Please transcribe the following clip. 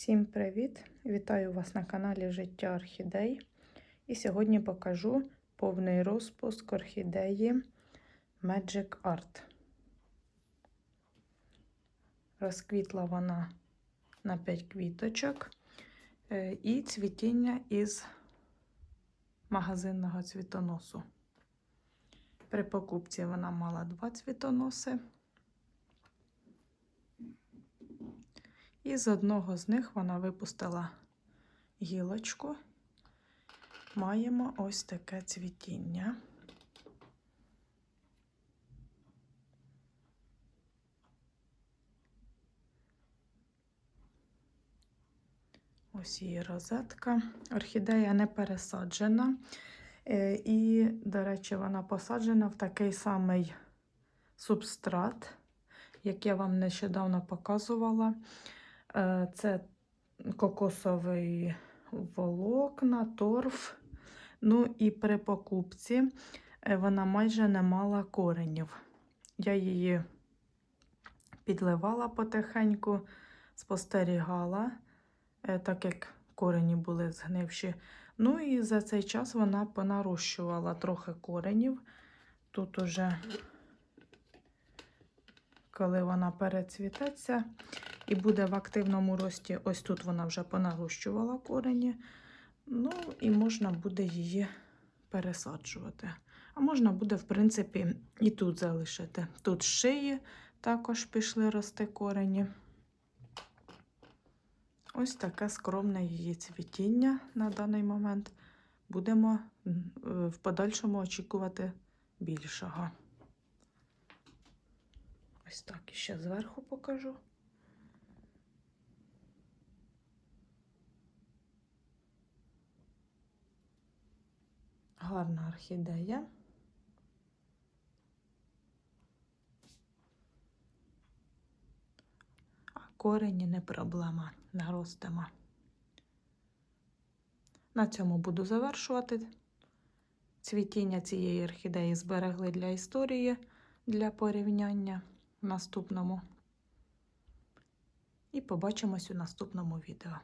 Всім привіт! Вітаю вас на каналі Життя Орхідей. І сьогодні покажу повний розпуск орхідеї Magic Art. Розквітла вона на 5 квіточок е, і цвітіння із магазинного цвітоносу. При покупці вона мала два цвітоноси. І з одного з них вона випустила гілочку. Маємо ось таке цвітіння. Ось її розетка. Орхідея не пересаджена. Е, І, до речі, вона посаджена в такий самий субстрат, як я вам нещодавно показувала. Е, Це кокосовий волокна, торф. Ну і при покупці е, вона майже не мала коренів. Я її підливала потихеньку, спостерігала, е, так як корені були згнивші. Ну і за цей час вона понарощувала трохи коренів. Тут уже, коли вона перецвітеться, і буде в активному рості. Ось тут вона вже понарощувала корені. Ну, і можна буде її пересаджувати. А можна буде, в принципі, і тут залишити. Тут шиї також пішли рости корені. Ось таке скромне її цвітіння на даний момент. Будемо в подальшому очікувати більшого. Ось так і ще зверху покажу. Гарна орхідея. А корені не проблема, наростимо. На цьому буду завершувати. Цвітіння цієї орхідеї зберегли для історії, для порівняння в наступному. І побачимось у наступному відео.